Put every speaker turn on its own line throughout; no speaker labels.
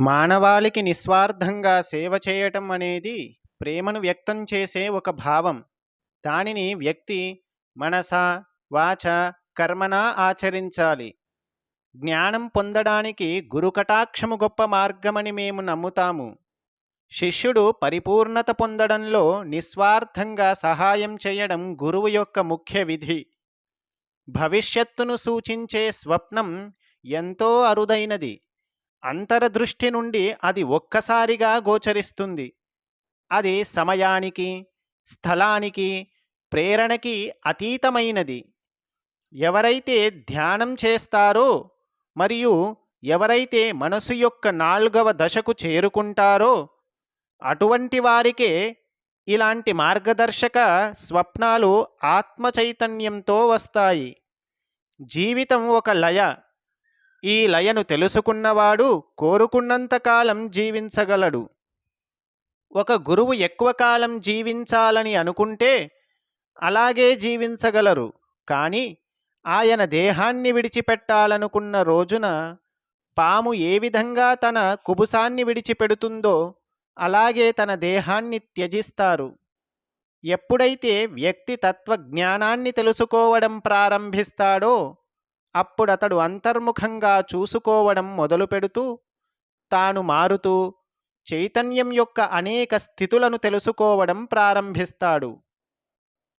మానవాళికి నిస్వార్థంగా సేవ చేయటం అనేది ప్రేమను వ్యక్తం చేసే ఒక భావం. దానిని వ్యక్తి మనస, వాచ, కర్మణా ఆచరించాలి. జ్ఞానం పొందడానికి గురుకటాక్షము గొప్ప మార్గమని మేము నమ్ముతాము. శిష్యుడు పరిపూర్ణత పొందడంలో నిస్వార్థంగా సహాయం చేయడం గురువు యొక్క ముఖ్య విధి. భవిష్యత్తును సూచించే స్వప్నం ఎంతో అరుదైనది. అంతరదృష్టి నుండి అది ఒక్కసారిగా గోచరిస్తుంది. అది సమయానికి, స్థలానికి, ప్రేరణకి అతీతమైనది. ఎవరైతే ధ్యానం చేస్తారో మరియు ఎవరైతే మనసు యొక్క నాల్గవ దశకు చేరుకుంటారో అటువంటి వారికే ఇలాంటి మార్గదర్శక స్వప్నాలు ఆత్మచైతన్యంతో వస్తాయి. జీవితం ఒక లయ. ఈ లయను తెలుసుకున్నవాడు కోరుకున్నంత కాలం జీవించగలడు. ఒక గురువు ఎక్కువ కాలం జీవించాలని అనుకుంటే అలాగే జీవించగలరు. కానీ ఆయన దేహాన్ని విడిచిపెట్టాలనుకున్న రోజున పాము ఏ విధంగా తన కుబుసాన్ని విడిచిపెడుతుందో అలాగే తన దేహాన్ని త్యజిస్తారు. ఎప్పుడైతే వ్యక్తి తత్వజ్ఞానాన్ని తెలుసుకోవడం ప్రారంభిస్తాడో అప్పుడతడు అంతర్ముఖంగా చూసుకోవడం మొదలుపెడుతూ తాను మారుతూ చైతన్యం యొక్క అనేక స్థితులను తెలుసుకోవడం ప్రారంభిస్తాడు.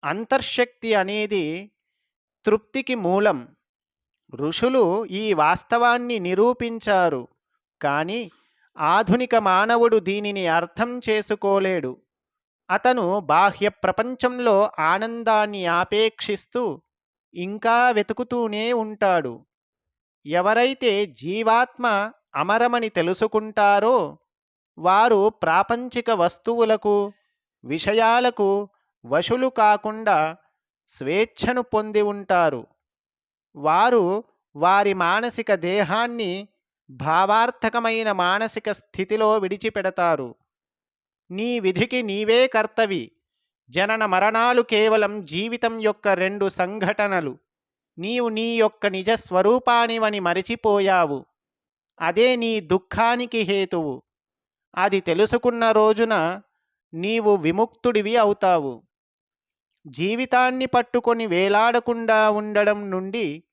అంతర్శక్తి అనేది తృప్తికి మూలం. ఋషులు ఈ వాస్తవాన్ని నిరూపించారు. కానీ ఆధునిక మానవుడు దీనిని అర్థం చేసుకోలేడు. అతను బాహ్య ప్రపంచంలో ఆనందాన్ని ఆపేక్షిస్తూ ఇంకా వెతుకుతూనే ఉంటాడు. ఎవరైతే జీవాత్మ అమరమని తెలుసుకుంటారో వారు ప్రాపంచిక వస్తువులకు, విషయాలకు వశులు కాకుండా స్వేచ్ఛను పొంది ఉంటారు. వారు వారి మానసిక దేహాన్ని భావార్థకమైన మానసిక స్థితిలో విడిచిపెడతారు. నీ విధికి నీవే కర్తవి. జనన మరణాలు కేవలం జీవితం యొక్క రెండు సంఘటనలు. నీవు నీ యొక్క నిజ స్వరూపానివని మరిచిపోయావు. అదే నీ దుఃఖానికి హేతువు. అది తెలుసుకున్న రోజున నీవు విముక్తుడివి అవుతావు. జీవితాన్ని పట్టుకొని వేలాడకుండా ఉండడం నుండి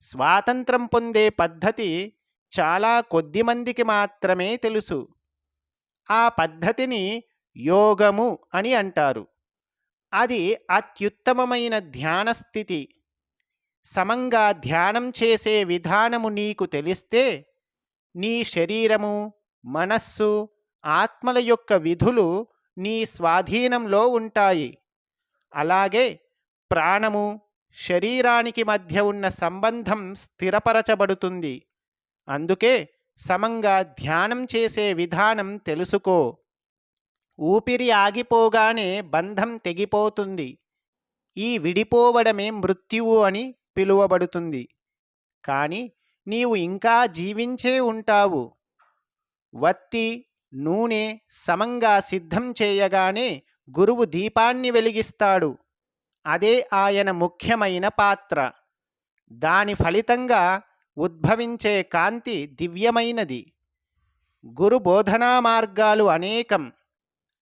స్వాతంత్రం పొందే పద్ధతి చాలా కొద్దిమందికి మాత్రమే తెలుసు. ఆ పద్ధతిని యోగము అని అంటారు. అది అత్యుత్తమమైన ధ్యానస్థితి సమంగా ధ్యానం చేసే విధానము నీకు తెలిస్తే నీ శరీరము, మనస్సు, ఆత్మల యొక్క విధులు నీ స్వాధీనంలో ఉంటాయి. అలాగే ప్రాణము, శరీరానికి మధ్య ఉన్న సంబంధం స్థిరపరచబడుతుంది. అందుకే సమంగా ధ్యానం చేసే విధానం తెలుసుకో. ఊపిరి ఆగిపోగానే బంధం తెగిపోతుంది. ఈ విడిపోవడమే మృత్యువు అని పిలువబడుతుంది. కానీ నీవు ఇంకా జీవించే ఉంటావు. వత్తి, నూనె సమంగా సిద్ధం చేయగానే గురువు దీపాన్ని వెలిగిస్తాడు. అదే ఆయన ముఖ్యమైన పాత్ర. దాని ఫలితంగా ఉద్భవించే కాంతి దివ్యమైనది. గురు బోధనా మార్గాలు అనేకం.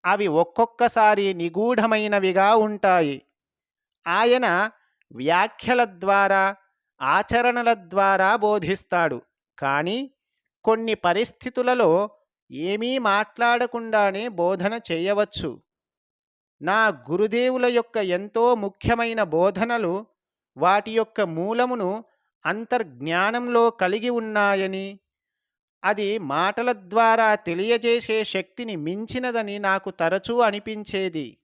అవి ఒక్కొక్కసారి నిగూఢమైనవిగా ఉంటాయి. ఆయన వ్యాఖ్యల ద్వారా, ఆచరణల ద్వారా బోధిస్తాడు. కానీ కొన్ని పరిస్థితులలో ఏమీ మాట్లాడకుండానే బోధన చేయవచ్చు. నా గురుదేవుల యొక్క ఎంతో ముఖ్యమైన బోధనలు వాటి యొక్క మూలమును అంతర్జ్ఞానంలో కలిగి ఉన్నాయని, అది మాటల ద్వారా తెలియజేసే శక్తిని మించినదని నాకు తరచూ అనిపించేది.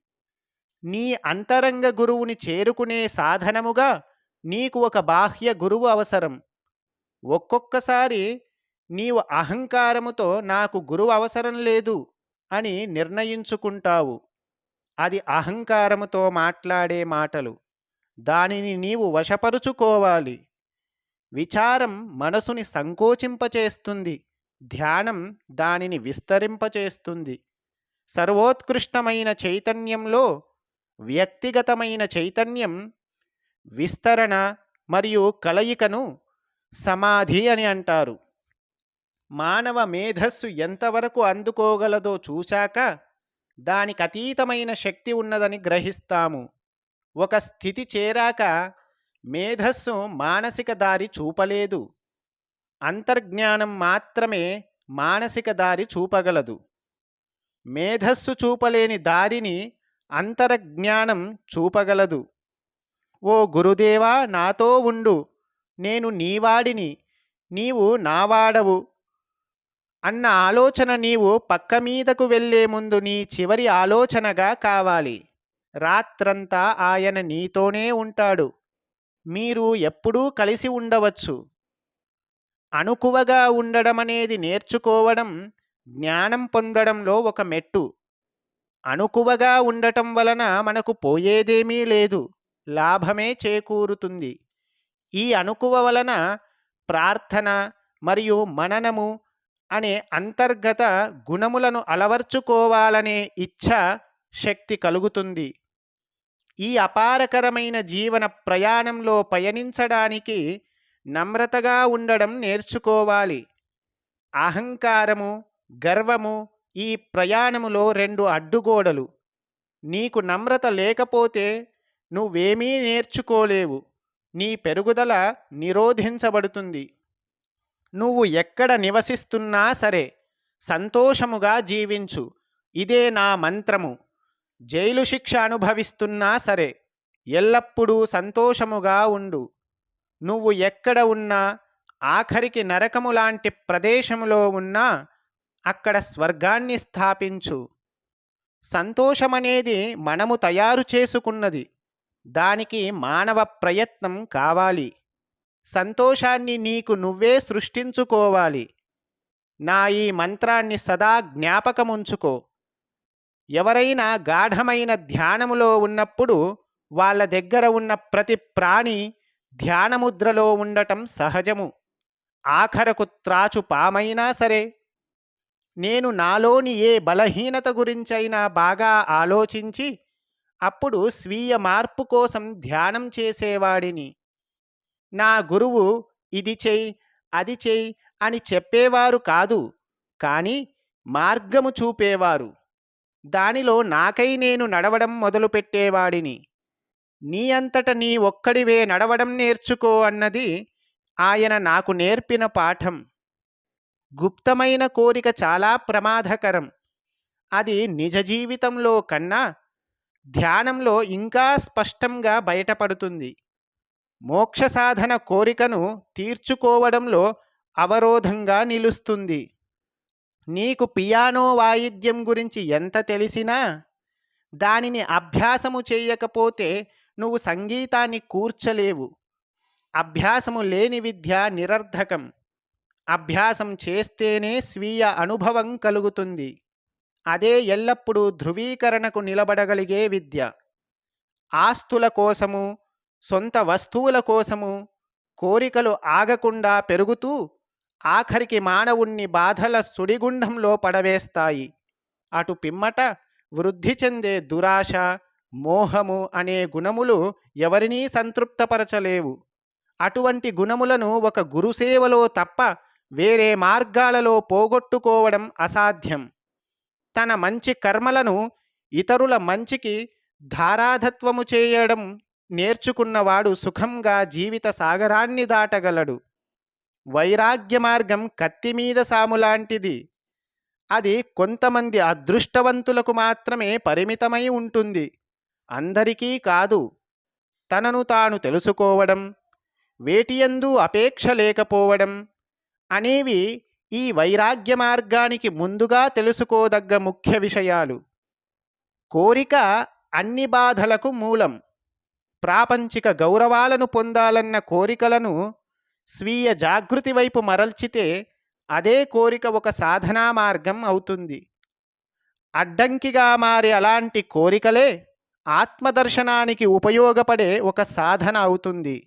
నీ అంతరంగ గురువుని చేరుకునే సాధనముగా నీకు ఒక బాహ్య గురువు అవసరం. ఒక్కొక్కసారి నీవు అహంకారముతో నాకు గురువు అవసరం లేదు అని నిర్ణయించుకుంటావు. అది అహంకారముతో మాట్లాడే మాటలు. దానిని నీవు వశపరుచుకోవాలి. విచారం మనసుని సంకోచింపచేస్తుంది. ధ్యానం దానిని విస్తరింపచేస్తుంది. సర్వోత్కృష్టమైన చైతన్యంలో వ్యక్తిగతమైన చైతన్యం విస్తరణ మరియు కలయికను సమాధి అని అంటారు. మానవ మేధస్సు ఎంతవరకు అందుకోగలదో చూశాక దానికి అతీతమైన శక్తి ఉన్నదని గ్రహిస్తాము ఒక స్థితి చేరాక మేధస్సు మానసిక దారి చూపలేదు అంతర్జ్ఞానం మాత్రమే మానసిక దారి చూపగలదు. మేధస్సు చూపలేని దారిని అంతరజ్ఞానం చూపగలదు. ఓ గురుదేవా నాతో ఉండు. నేను నీవాడిని. నీవు నావాడవు. అన్న ఆలోచన నీవు పక్క మీదకు వెళ్ళే ముందు నీ చివరి ఆలోచనగా కావాలి. రాత్రంతా ఆయన నీతోనే ఉంటాడు. మీరు ఎప్పుడూ కలిసి ఉండవచ్చు. అణుకువగా ఉండడం అనేది నేర్చుకోవడం జ్ఞానం పొందడంలో ఒక మెట్టు. అణుకువగా ఉండటం వలన మనకు పోయేదేమీ లేదు లాభమే చేకూరుతుంది. ఈ అణుకువ వలన ప్రార్థన మరియు మననము అనే అంతర్గత గుణములను అలవర్చుకోవాలనే ఇచ్ఛ శక్తి కలుగుతుంది. ఈ అపారకరమైన జీవన ప్రయాణంలో పయనించడానికి నమ్రతగా ఉండడం నేర్చుకోవాలి. అహంకారము గర్వము ఈ ప్రయాణములో రెండు అడ్డుగోడలు. నీకు నమ్రత లేకపోతే నువ్వేమీ నేర్చుకోలేవు. నీ పెరుగుదల నిరోధించబడుతుంది. నువ్వు ఎక్కడ నివసిస్తున్నా సరే సంతోషముగా జీవించు. ఇదే నా మంత్రము. జైలు శిక్ష అనుభవిస్తున్నా సరే ఎల్లప్పుడూ సంతోషముగా ఉండు. నువ్వు ఎక్కడ ఉన్నా ఆఖరికి నరకము లాంటి ప్రదేశములో ఉన్నా అక్కడ స్వర్గాన్ని స్థాపించు. సంతోషమనేది మనము తయారు చేసుకున్నది. దానికి మానవ ప్రయత్నం కావాలి. సంతోషాన్ని నీకు నువ్వే సృష్టించుకోవాలి. నా ఈ మంత్రాన్ని సదా జ్ఞాపకముంచుకో. ఎవరైనా గాఢమైన ధ్యానములో ఉన్నప్పుడు వాళ్ళ దగ్గర ఉన్న ప్రతి ప్రాణి ధ్యానముద్రలో ఉండటం సహజము. ఆఖరకు త్రాచు పామైనా సరే. నేను నాలోని ఏ బలహీనత గురించైనా బాగా ఆలోచించి అప్పుడు స్వీయ మార్పు కోసం ధ్యానం చేసేవాడిని. నా గురువు ఇది చెయ్యి అది చెయ్యి అని చెప్పేవారు కాదు కానీ మార్గము చూపేవారు. దానిలో నాకై నేను నడవడం మొదలుపెట్టేవాడిని. నీ అంతట నీ ఒక్కడివే నడవడం నేర్చుకో అన్నది ఆయన నాకు నేర్పిన పాఠం. గుప్తమైన కోరిక చాలా ప్రమాదకరం. అది నిజ జీవితంలో కన్నా ధ్యానంలో ఇంకా స్పష్టంగా బయటపడుతుంది. మోక్ష సాధన కోరికను తీర్చుకోవడంలో అవరోధంగా నిలుస్తుంది. నీకు పియానో వాయిద్యం గురించి ఎంత తెలిసినా దానిని అభ్యాసము చేయకపోతే నువ్వు సంగీతాన్ని కూర్చలేవు. అభ్యాసము లేని విద్య నిరర్ధకం. అభ్యాసం చేస్తేనే స్వీయ అనుభవం కలుగుతుంది. అదే ఎల్లప్పుడూ ధృవీకరణకు నిలబడగలిగే విద్య. ఆస్తుల కోసము సొంత వస్తువుల కోసము కోరికలు ఆగకుండా పెరుగుతూ ఆఖరికి మానవుణ్ణి బాధల సుడిగుండంలో పడవేస్తాయి. అటు పిమ్మట వృద్ధి చెందే దురాశ మోహము అనే గుణములు ఎవరినీ సంతృప్తపరచలేవు. అటువంటి గుణములను ఒక గురుసేవలో తప్ప వేరే మార్గాలలో పోగొట్టుకోవడం అసాధ్యం. తన మంచి కర్మలను ఇతరుల మంచికి ధారాధత్వము చేయడం నేర్చుకున్నవాడు సుఖంగా జీవిత సాగరాన్ని దాటగలడు. వైరాగ్య మార్గం కత్తి మీద సాములాంటిది అది కొంతమంది అదృష్టవంతులకు మాత్రమే పరిమితమై ఉంటుంది. అందరికీ కాదు తనను తాను తెలుసుకోవడం వేటియందు అపేక్ష లేకపోవడం అనేవి ఈ వైరాగ్య మార్గానికి ముందుగా తెలుసుకోదగ్గ ముఖ్య విషయాలు. కోరిక అన్ని బాధలకు మూలం. ప్రాపంచిక గౌరవాలను పొందాలన్న కోరికలను స్వీయ జాగృతి వైపు మరల్చితే అదే కోరిక ఒక సాధనా మార్గం అవుతుంది. అడ్డంకిగా మారే అలాంటి కోరికలే ఆత్మదర్శనానికి ఉపయోగపడే ఒక సాధన అవుతుంది.